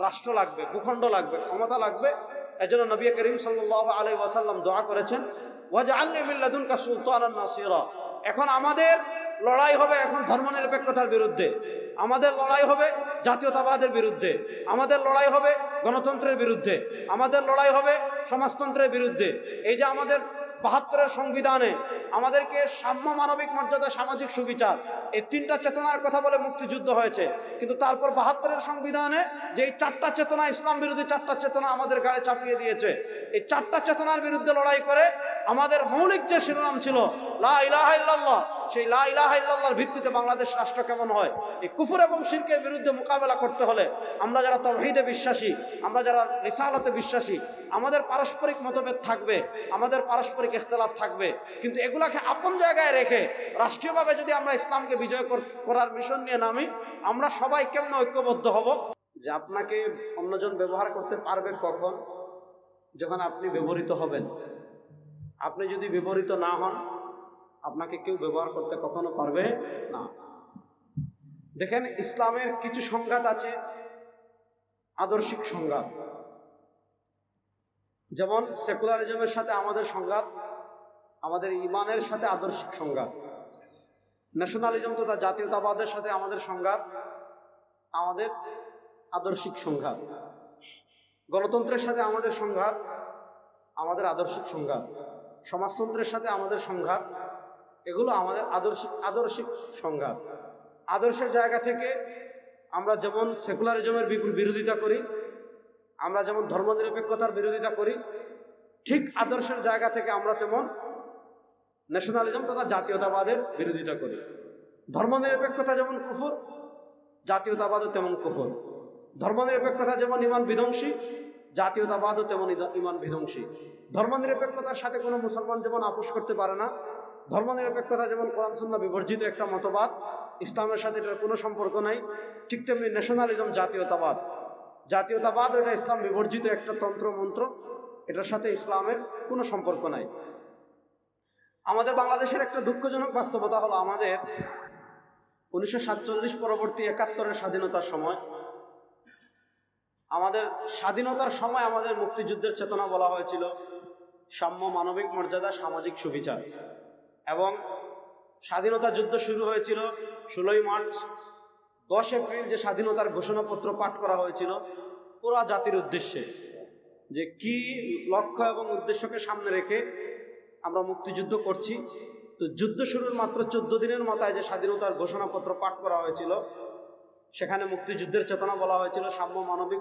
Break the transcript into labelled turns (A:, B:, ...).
A: রাষ্ট্র লাগবে, ভূখণ্ড লাগবে, ক্ষমতা লাগবে। এজন্য নবী করিম সাল্লাল্লাহু আলাইহি ওয়াসাল্লাম দোয়া করেছেন সুলতানান নাসিরা। এখন আমাদের লড়াই হবে এখন ধর্মনিরপেক্ষতার বিরুদ্ধে। আমাদের লড়াই হবে জাতীয়তাবাদের বিরুদ্ধে। আমাদের লড়াই হবে গণতন্ত্রের বিরুদ্ধে। আমাদের লড়াই হবে সমাজতন্ত্রের বিরুদ্ধে। এই যে আমাদের বাহাত্তরের সংবিধানে আমাদেরকে সাম্য মানবিক মর্যাদা, সামাজিক সুবিচার, এই তিনটা চেতনার কথা বলে মুক্তিযুদ্ধ হয়েছে। কিন্তু তারপর বাহাত্তরের সংবিধানে যে এই চারটা চেতনা, ইসলাম বিরোধী চারটা চেতনা আমাদের গায়ে চাপিয়ে দিয়েছে, এই চারটা চেতনার বিরুদ্ধে লড়াই করে আমাদের মৌলিক যে শিরোনাম ছিল, লা ইলাহা ইল্লাল্লাহ সেই লা ইলাহা ইল্লাল্লাহর ভিত্তিতে বাংলাদেশ রাষ্ট্র কেমন হয়? এই কুফর এবং শিল্পের বিরুদ্ধে মোকাবেলা করতে হলে আমরা যারা তৌহিদে বিশ্বাসী, আমরা যারা রিসালতে বিশ্বাসী, আমাদের পারস্পরিক মতভেদ থাকবে, আমাদের পারস্পরিক ইখতলাফ থাকবে। কিন্তু এগুলাকে আপন জায়গায় রেখে রাষ্ট্রীয়ভাবে যদি আমরা ইসলামকে বিজয় করার মিশন নিয়ে নামি, আমরা সবাই কেমন ঐক্যবদ্ধ হব? যে আপনাকে অন্যজন ব্যবহার করতে পারবে কখন? যখন আপনি ব্যবহৃত হবেন। আপনি যদি ব্যবহৃত না হন আপনাকে কেউ ব্যবহার করতে কখনো পারবে না। দেখেন, ইসলামের কিছু সংঘাত আছে, আদর্শিক সংঘাত। যেমন সেকুলারিজমের সাথে আমাদের সংঘাত, আমাদের ইমানের সাথে আদর্শিক সংঘাত। ন্যাশনালিজম তথা জাতীয়তাবাদের সাথে আমাদের সংঘাত, আমাদের আদর্শিক সংঘাত। গণতন্ত্রের সাথে আমাদের সংঘাত, আমাদের আদর্শিক সংঘাত। সমাজতন্ত্রের সাথে আমাদের সংঘাত এগুলো আমাদের আদর্শিক আদর্শিক সংঘাত। আদর্শের জায়গা থেকে আমরা যেমন সেকুলারিজমের বিরোধিতা করি, আমরা যেমন ধর্মনিরপেক্ষতার বিরোধিতা করি, ঠিক আদর্শের জায়গা থেকে আমরা তেমন ন্যাশনালিজম তথা জাতীয়তাবাদের বিরোধিতা করি। ধর্মনিরপেক্ষতা যেমন কুফর, জাতীয়তাবাদও তেমন কুফর। ধর্মনিরপেক্ষতা যেমন ইমান বিধ্বংসী, জাতীয়তাবাদও তেমন ইমান বিধ্বংসী। ধর্মনিরপেক্ষতার সাথে কোনো মুসলমান যেমন আপোষ করতে পারে না ধর্মনিরপেক্ষতা যেমন কোরআন সুন্নাহ বিবর্জিত একটা মতবাদ, ইসলামের সাথে এটার কোনো সম্পর্ক নাই, ঠিক তেমনি ন্যাশনালিজম জাতীয়তাবাদ। জাতীয়তাবাদ এটা ইসলাম বিবর্জিত একটা তন্ত্র, মন্ত্র, এটার সাথে ইসলামের কোনো সম্পর্ক নাই। আমাদের বাংলাদেশের একটা দুঃখজনক বাস্তবতা হলো আমাদের উনিশশো সাতচল্লিশ পরবর্তী একাত্তরের স্বাধীনতার সময়। আমাদের স্বাধীনতার সময় আমাদের মুক্তিযুদ্ধের চেতনা বলা হয়েছিল, সাম্য মানবিক মর্যাদা, সামাজিক সুবিচার। এবং স্বাধীনতা যুদ্ধ শুরু হয়েছিল ষোলোই মার্চ। দশ এপ্রিল যে স্বাধীনতার ঘোষণাপত্র পাঠ করা হয়েছিল, পুরা জাতির উদ্দেশ্যে যে কি লক্ষ্য এবং উদ্দেশ্যকে সামনে রেখে আমরা মুক্তিযুদ্ধ করছি। তো যুদ্ধ শুরুর মাত্র চোদ্দ দিনের মাথায় যে স্বাধীনতার ঘোষণাপত্র পাঠ করা হয়েছিল, সেখানে মুক্তিযুদ্ধের চেতনা বলা হয়েছিল সাম্য মানবিক